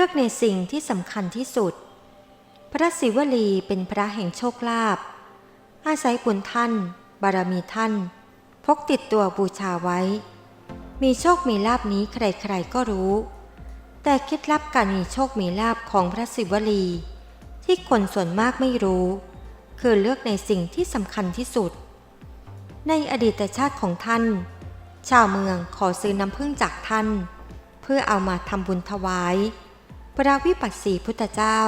เลือกในสิ่งที่สำคัญที่สุด พระศิวลีเป็นพระแห่งโชคลาภอาศัยบุญท่าน บารมีท่าน พกติดตัวบูชาไว้ มีโชคมีลาบนี้ใครๆก็รู้ แต่เคล็ดลับการมีโชคมีลาบของพระศิวลี ที่คนส่วนมากไม่รู้ คือเลือกในสิ่งที่สำคัญที่สุด ในอดีตชาติของท่าน ชาวเมืองขอซื้อน้ำผึ้งจากท่าน เพื่อเอามาทำบุญถวาย พระวิปัสสีพุทธเจ้า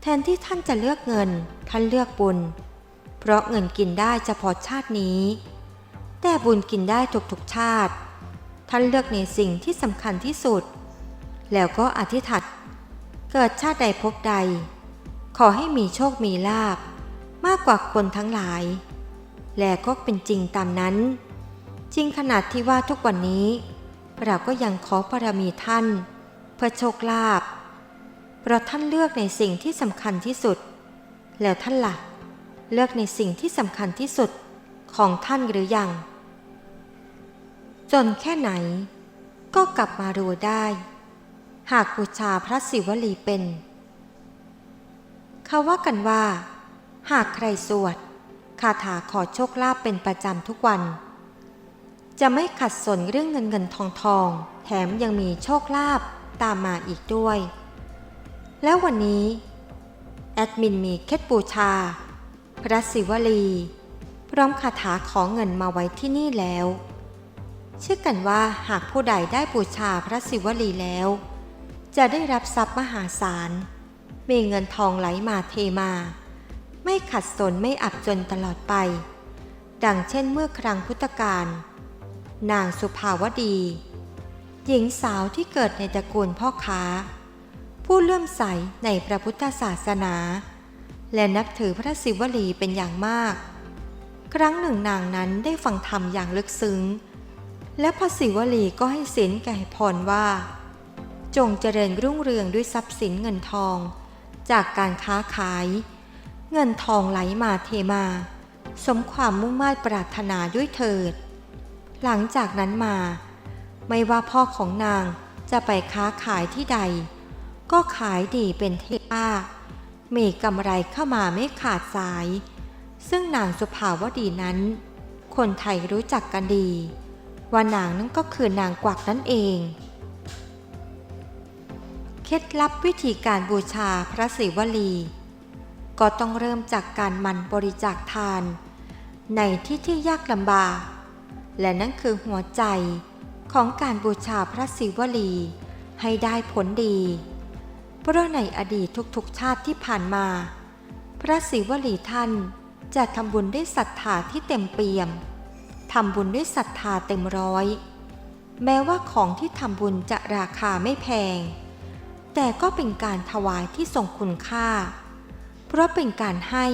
แทนที่ท่านจะเลือกเงินท่านเลือกบุญ เพราะเงินกินได้เฉพาะชาตินี้ แต่บุญกินได้ทุกๆชาติ ท่านเลือกในสิ่งที่สำคัญที่สุด แล้วก็อธิษฐานเกิดชาติใดพบใด ขอให้มีโชคมีลาบมากกว่าคนทั้งหลาย และก็เป็นจริงตามนั้น จริงขนาดที่ว่าทุกวันนี้ เราก็ยังขอบารมีท่าน พื่อโชคลาภเพราะท่านเลือกในสิ่งที่สำคัญที่สุด แล้วท่านละ่ะ เลือกในสิ่งที่สำคัญที่สุดของท่านหรือยัง จนแค่ไหน ก็กลับมารู้ได้ หากบูชาพระศิวลีเป็นเขาว่ากันว่า หากใครสวดคาถาขอโชคลาภเป็นประจำทุกวัน จะไม่ขัดสนเรื่องเงินเงินทองทอง แถมยังมีโชคลาภ ตามมาอีกด้วย แล้ววันนี้ แอดมินมีเคล็ดบูชา พระศิวลี พร้อมคาถาขอเงินมาไว้ที่นี่แล้ว เชื่อกันว่าหากผู้ใดได้บูชาพระศิวลีแล้ว จะได้รับทรัพย์มหาศาล มีเงินทองไหลมาเทมา ไม่ขัดสนไม่อับจนตลอดไป ดังเช่นเมื่อครั้งพุทธกาลนางสุภาวดี หญิงสาวที่เกิดในตระกูลพ่อค้า ผู้เลื่อมใสในพระพุทธศาสนา และนับถือพระศิวลีเป็นอย่างมาก ครั้งหนึ่งนางนั้นได้ฟังธรรมอย่างลึกซึ้ง และพระศิวลีก็ให้สินแก่พรว่า จงเจริญรุ่งเรืองด้วยทรัพย์สินเงินทอง จากการค้าขาย เงินทองไหลมาเทมา สมความมุ่งมา่ปรารถนาด้วยเถิด หลังจากนั้นมา ไม่ว่าพ่อของนางจะไปค้าขายที่ใด ก็ขายดีเป็นเทอามีกำไรเข้ามาไม่ขาดสาย ซึ่งนางสุภาวดีนั้น คนไทยรู้จักกันดี ว่านางนั้นก็คือนางกวักนั่นเอง เคล็ดลับวิธีการบูชาพระศิวลี ก็ต้องเริ่มจากการมันบริจาคทาน ในที่ที่ยากลำบากและนั่นคือหัวใจ ของการบูชาพระศิวลี ให้ได้ผลดี เพราะในอดีตทุกๆชาติที่ผ่านมา พระศิวลีท่านจะทำบุญด้วยศรัทธาที่เต็มเปี่ยมทำบุญด้วยศรัทธาเต็มร้อย แม้ว่าของที่ทำบุญจะราคาไม่แพง แต่ก็เป็นการถวายที่ทรงคุณค่า เพราะเป็นการให้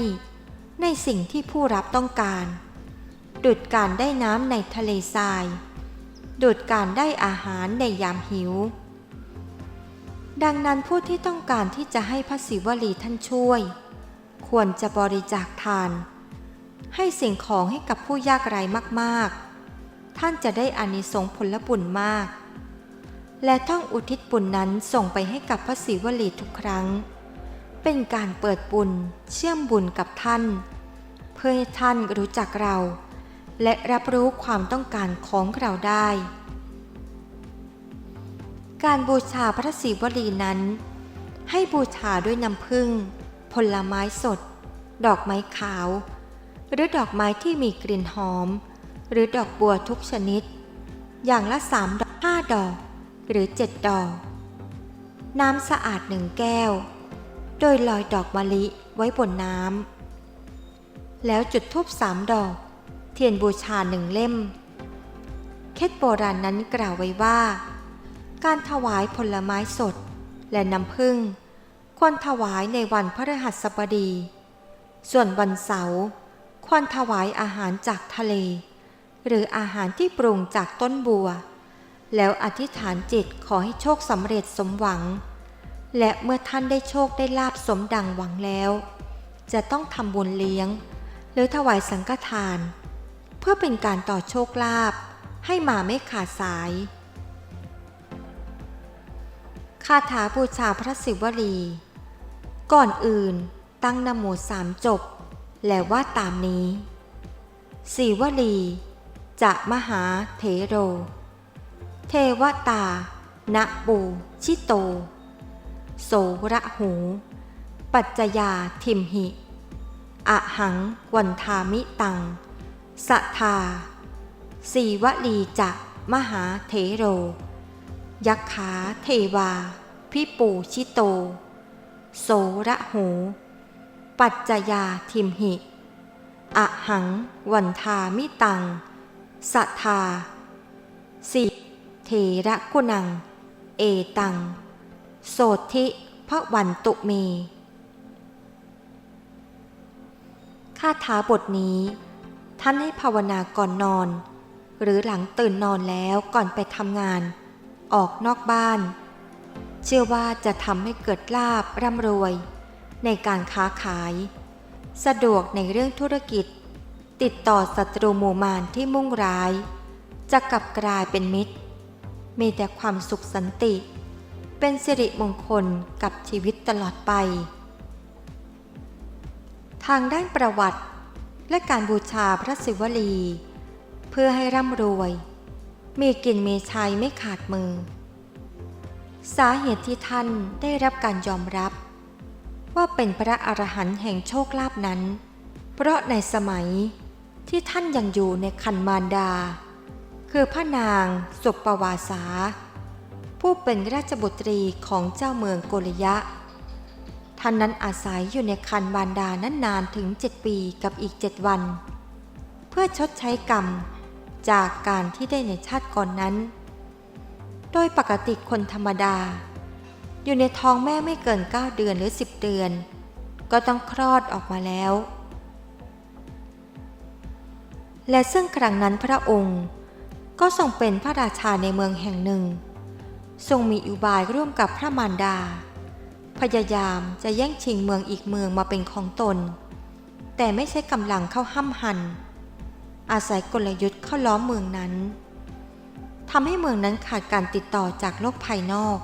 ในสิ่งที่ผู้รับต้องการ ดุดการได้น้ำในทะเลทราย ดุดการได้อาหารในยามหิว ดังนั้นผู้ที่ต้องการที่จะให้พระศิวลีท่านช่วย ควรจะบริจาคทาน ให้สิ่งของให้กับผู้ยากไร้มากๆ ท่านจะได้อานิสงส์ผลบุญมาก และต้องอุทิศบุญนั้นส่งไปให้กับพระศิวลีทุกครั้ง เป็นการเปิดบุญเชื่อมบุญกับท่าน เพื่อให้ท่านรู้จักเรา และรับรู้ความต้องการของเราได้ การบูชาพระศิวลีนั้น ให้บูชาด้วยน้ำผึ้งผลไม้สด ดอกไม้ขาว หรือดอกไม้ที่มีกลิ่นหอม หรือดอกบัวทุกชนิด อย่างละสามดอกห้าดอก หรือเจ็ดดอก น้ำสะอาดหนึ่งแก้ว โดยลอยดอกมะลิไว้บนน้ำแล้วจุดธูปสามดอก เทียนบูชาหนึ่งเล่ม เคล็ดโบราณนั้นกล่าวไว้ว่า การถวายผลไม้สดและน้ำผึ้งควรถวายในวันพฤหัสบดี ส่วนวันเสาร์ควรถวายอาหารจากทะเล หรืออาหารที่ปรุงจากต้นบัว แล้วอธิษฐานจิตขอให้โชคสำเร็จสมหวัง และเมื่อท่านได้โชคได้ลาบสมดังหวังแล้ว จะต้องทำบุญเลี้ยง หรือถวายสังฆทาน พื่อเป็นการต่อโชคลาภให้มาไม่ขาดสาย คาถาบูชาพระศิวลี ก่อนอื่นตั้งนโมสามจบ แล้วว่าตามนี้สีวลี จะมหาเถโร เทวตา ณปูชิโต โสระหู ปัจจยาทิมหิอะหังวันทามิตัง สัทา สีวลีจะมหาเถโร ยักขาเทวา พิปูชิโต โสระหูปัจจยาทิมหิอะหัง วันทามิตังสัทธาสิเทระกุนัง เอตัง โสธิพระวันตุเมคาถาบทนี้ ท่านให้ภาวนาก่อนนอน หรือหลังตื่นนอนแล้วก่อนไปทำงาน ออกนอกบ้าน เชื่อว่าจะทำให้เกิดลาบร่ำรวย ในการค้าขาย สะดวกในเรื่องธุรกิจ ติดต่อศัตรูหมู่มารที่มุ่งร้าย จะกลับกลายเป็นมิตร มีแต่ความสุขสันติ เป็นสิริมงคลกับชีวิตตลอดไป ทางด้านประวัติ และการบูชาพระศิวลี เพื่อให้ร่ำรวย มีกินมีใช้ไม่ขาดมือ สาเหตุที่ท่านได้รับการยอมรับ ว่าเป็นพระอรหันต์แห่งโชคลาภนั้น เพราะในสมัยที่ท่านยังอยู่ในคันมารดา คือพระนางสุปปวาสา ผู้เป็นราชบุตรีของเจ้าเมืองโกริยะ ท่านนั้นอาศัยอยู่ในคันมารดานั้นนานถึงเจ็ดปีกับอีกเจ็ดวัน เพื่อชดใช้กรรมจากการที่ได้ในชาติก่อนนั้น โดยปกติคนธรรมดา อยู่ในท้องแม่ไม่เกิน 9 เดือนหรือ 10 เดือน ก็ต้องคลอดออกมาแล้ว และซึ่งครั้งนั้นพระองค์ก็ทรงเป็นพระราชาในเมืองแห่งหนึ่ง ทรงมีอุบายร่วมกับพระมารดา พยายามจะแย่งชิงเมืองอีกเมืองมาเป็นของตน แต่ไม่ใช้กำลังเข้าห้ำหัน อาศัยกลยุทธ์เข้าล้อมเมืองนั้นทำให้เมืองนั้นขาดการติดต่อจากโลกภายนอก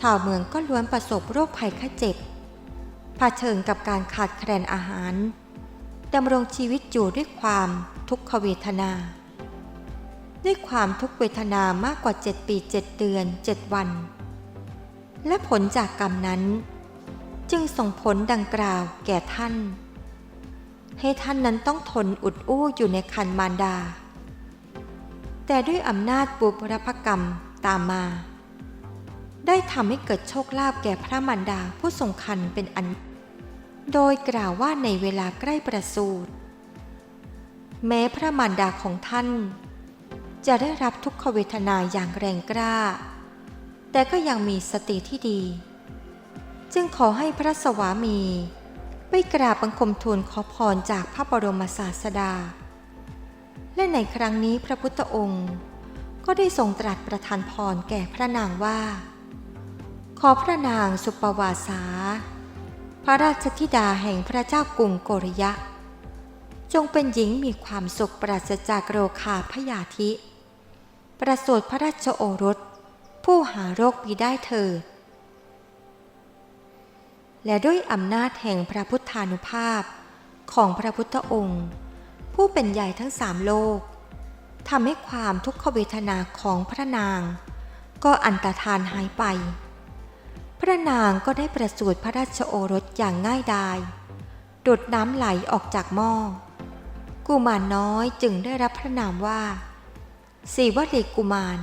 ชาวเมืองก็ล้วนประสบโรคภัยไข้เจ็บเผชิญกับการขาดแคลนอาหารดำรงชีวิตอยู่ด้วยความทุกขเวทนา ด้วยความทุกเวทนามากกว่า 7 ปี 7 เดือน 7 วัน และผลจากกรรมนั้น จึงส่งผลดังกล่าวแก่ท่าน ให้ท่านนั้นต้องทนอุดอู้อยู่ในคันมารดา แต่ด้วยอำนาจบุพรพกรรมตามมา ได้ทำให้เกิดโชคลาภแก่พระมารดาผู้ทรงคันเป็นอัน โดยกล่าวว่าในเวลาใกล้ประสูติแม้พระมารดาของท่าน จะได้รับทุกขเวทนาอย่างแรงกล้า แต่ก็ยังมีสติที่ดี จึงขอให้พระสวามี ไปกราบบังคมทูลขอพรจากพระบรมศาสดา และในครั้งนี้พระพุทธองค์ ก็ได้ทรงตรัสประทานพรแก่พระนางว่า ขอพระนางสุปวาสา พระราชธิดาแห่งพระเจ้ากรุงโกริยะ จงเป็นหญิงมีความสุขปราศจากโรคาพยาธิ ประสูติพระราชโอรส ผู้หาโรคมีได้เถิด และด้วยอำนาจแห่งพระพุทธานุภาพของพระพุทธองค์ ผู้เป็นใหญ่ทั้งสามโลกทำให้ความทุกขเวทนาของพระนาง ก็อันตรธานหายไป พระนางก็ได้ประสูติพระราชโอรสอย่างง่ายดายดูดน้ำไหลออกจากหม้อ กุมารน้อยจึงได้รับพระนามว่าสีวลีกุมาร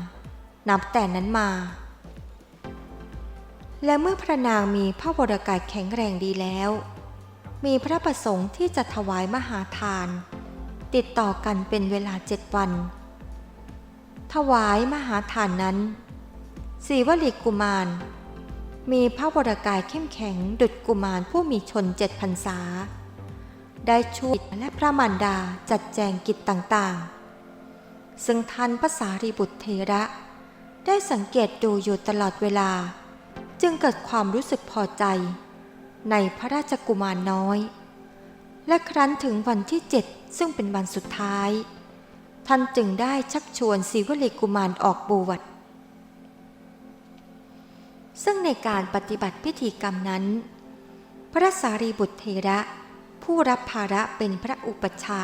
นับแต่นั้นมา และเมื่อพระนางมีพระวรกายแข็งแรงดีแล้ว มีพระประสงค์ที่จะถวายมหาทาน ติดต่อกันเป็นเวลาเจ็ดวัน ถวายมหาทานนั้นสีวลีกุมาร มีพระวรกายเข้มแข็งดุจกุมารผู้มีชนเจ็ดพรรษา ได้ช่วยและพระมารดาจัดแจงกิจต่างๆ ซึ่งท่านภาษารีบุตรเทระ ได้สังเกตดูอยู่ตลอดเวลา จึงเกิดความรู้สึกพอใจ ในพระราชกุมารน้อย และครั้นถึงวันที่เจ็ดซึ่งเป็นวันสุดท้าย ท่านจึงได้ชักชวนสีวลีกุมารออกบวชซึ่งในการปฏิบัติพิธีกรรมนั้น พระสารีบุตรเทระ ผู้รับภาระเป็นพระอุปชา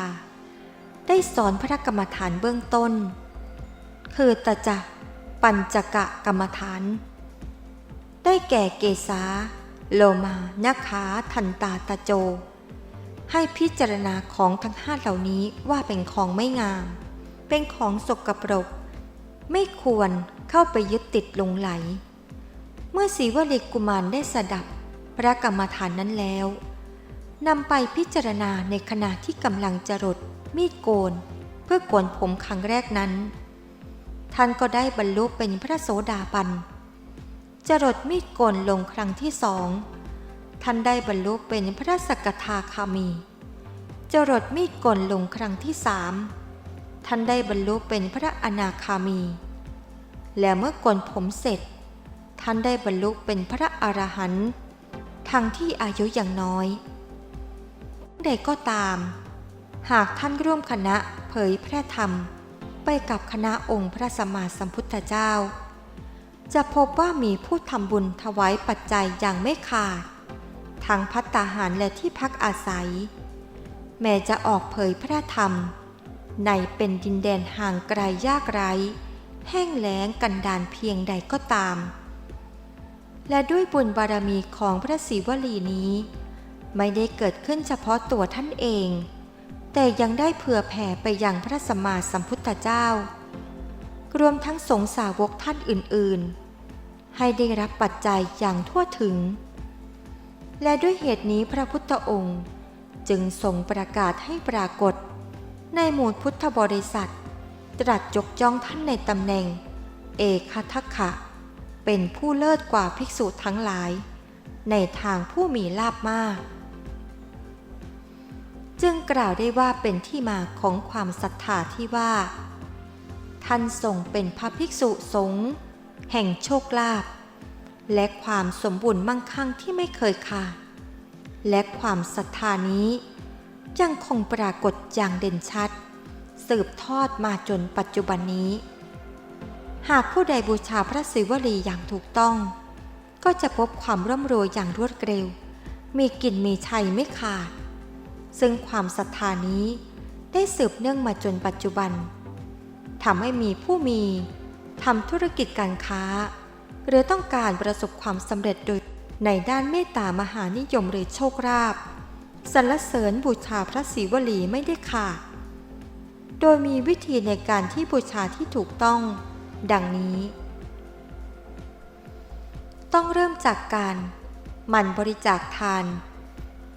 ได้สอนพระกรรมฐานเบื้องต้น คือตจะ ปัญจกะกรรมฐาน ได้แก่เกษาโลมานาขาทันตาตะโจ ให้พิจารณาของทั้งห้าเหล่านี้ว่าเป็นของไม่งาม เป็นของสกปรก ไม่ควรเข้าไปยึดติดลงไหล เมื่อศรีวลีกุมารได้สดับพระกรรมฐานนั้นแล้วนำไปพิจารณาในขณะที่กำลังจะรดมีดโกน เพื่อโกนผมครั้งแรกนั้น ท่านก็ได้บรรลุเป็นพระโสดาบัน จรดมีดโกนลงครั้งที่สอง ท่านได้บรรลุเป็นพระสกทาคามี จรดมีดโกนลงครั้งที่สาม ท่านได้บรรลุเป็นพระอนาคามี และเมื่อกนผมเสร็จ ท่านได้บรรลุเป็นพระอรหันต์ทั้งที่อายุอย่างน้อยใดก็ตาม หากท่านร่วมคณะเผยแพร่ธรรม ไปกับคณะองค์พระสัมมาสัมพุทธเจ้า จะพบว่ามีผู้ทำบุญถวายปัจจัยอย่างไม่ขาด ทั้งพัตตาหารและที่พักอาศัย แม้จะออกเผยพระธรรม ในเป็นดินแดนห่างไกลยากไร้ แห้งแล้งกันดานเพียงใดก็ตาม และด้วยบุญบารมีของพระศิวลีนี้ ไม่ได้เกิดขึ้นเฉพาะตัวท่านเอง แต่ยังได้เผื่อแผ่ไปยังพระสัมมาสัมพุทธเจ้า รวมทั้งสงสาวกท่านอื่นๆ ให้ได้รับปัจจัยอย่างทั่วถึง และด้วยเหตุนี้พระพุทธองค์จึงทรงประกาศให้ปรากฏ ในหมู่พุทธบริษัท ตรัสยกย่องท่านในตำแหน่ง เอกทัคคะเป็นผู้เลิศกว่าภิกษุทั้งหลาย ในทางผู้มีลาบมาก จึงกล่าวได้ว่าเป็นที่มาของความศรัทธาที่ว่า ท่านทรงเป็นพระภิกษุสงฆ์แห่งโชคลาภและความสมบูรณ์มั่งคั่งที่ไม่เคยขาดและความศรัทธานี้ยังคงปรากฏอย่างเด่นชัด สืบทอดมาจนปัจจุบันนี้ หากผู้ใดบูชาพระศิวลีอย่างถูกต้อง ก็จะพบความร่ำรวยอย่างรวดเร็ว มีกินมีชัยไม่ขาด ซึ่งความศรัทธานี้ได้สืบเนื่องมาจนปัจจุบันทำให้มีผู้มีทำธุรกิจการค้า หรือต้องการประสบความสำเร็จโดยในด้านเมตตามหานิยมหรือโชคราภสรรเสริญบูชาพระศิวลีไม่ได้ขาดโดยมีวิธีในการที่บูชาที่ถูกต้อง ดังนี้ ต้องเริ่มจากการหมั่นบริจาคทาน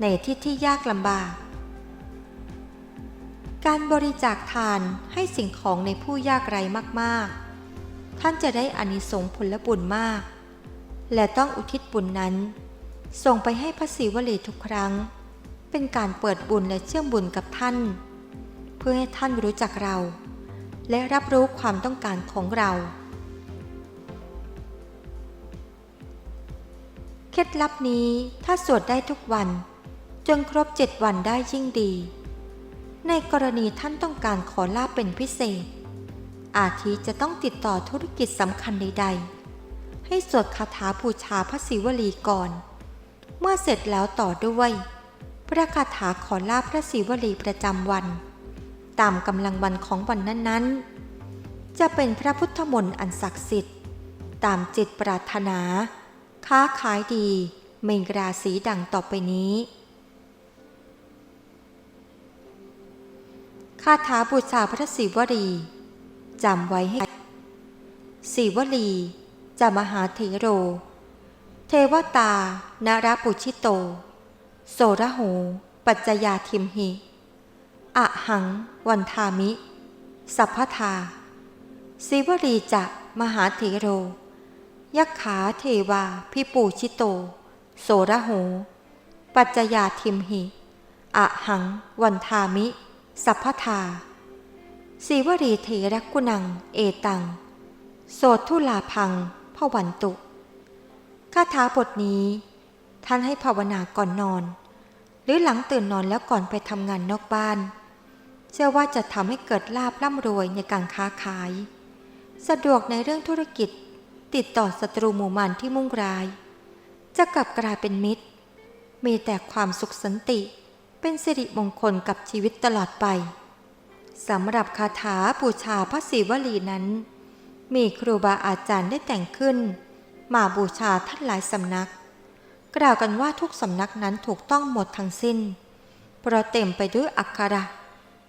ในที่ที่ยากลำบาก การบริจาคทานให้สิ่งของในผู้ยากไร้มาก ๆ ท่านจะได้อานิสงส์ผลบุญมาก และต้องอุทิศบุญนั้น ส่งไปให้พระศิวลีทุกครั้ง เป็นการเปิดบุญและเชื่อมบุญกับท่าน เพื่อให้ท่านรู้จักเรา และรับรู้ความต้องการของเรา เคล็ดลับนี้ถ้าสวดได้ทุกวัน จนครบเจ็ดวันได้ยิ่งดี ในกรณีท่านต้องการขอลาบเป็นพิเศษ อาทิจะต้องติดต่อธุรกิจสำคัญใด ๆ ให้สวดคาถาบูชาพระศิวลีก่อน เมื่อเสร็จแล้วต่อด้วยพระคาถาขอลาบพระศิวลีประจำวัน ตามกำลังวันของวันนั้นๆ จะเป็นพระพุทธมนต์อันศักดิ์สิทธิ์ ตามจิตปรารถนา ค้าขายดี เมงราศีดังต่อไปนี้ คาถาบูชาพระศิวลีจำไว้ให้ศิวลีจะมหาเถโร เทวตา นาราปุชิโต โสระโหปัจจยาทิมหิอะหัง วันทามิ สัพพทาศิวลีจะมหาเถโร ยักขาเทวาพิปูชิโต โสระโหปัจจยาทิมหิอะหัง วันทามิ สัพพทาสีวรีเทรกุนัง เอตัง โสทุลาพังพวันตุคาถาบทนี้ ท่านให้ภาวนาก่อนนอน หรือหลังตื่นนอนแล้วก่อนไปทำงานนอกบ้าน เชื่อว่าจะทำให้เกิดลาบร่ำรวยในการค้าขาย สะดวกในเรื่องธุรกิจ ติดต่อศัตรูหมู่มานที่มุ่งร้าย จะกลับกลายเป็นมิตร มีแต่ความสุขสันติ เป็นสิริมงคลกับชีวิตตลอดไปสำหรับคาถาบูชาพระศิวลีนั้น มีครูบาอาจารย์ได้แต่งขึ้น มาบูชาท่านหลายสำนัก กล่าวกันว่าทุกสำนักนั้นถูกต้องหมดทั้งสิ้น เพราะเต็มไปด้วยอักขระ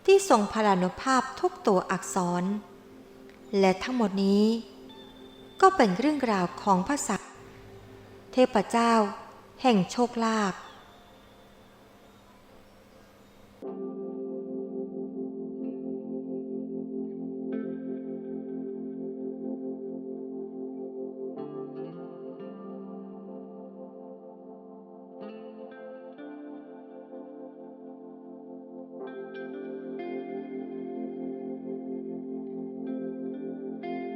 ที่ทรงพลานุภาพทุกตัวอักษร และทั้งหมดนี้ ก็เป็นเรื่องราวของพระศักดิ์เทพเจ้า แห่งโชคลาภ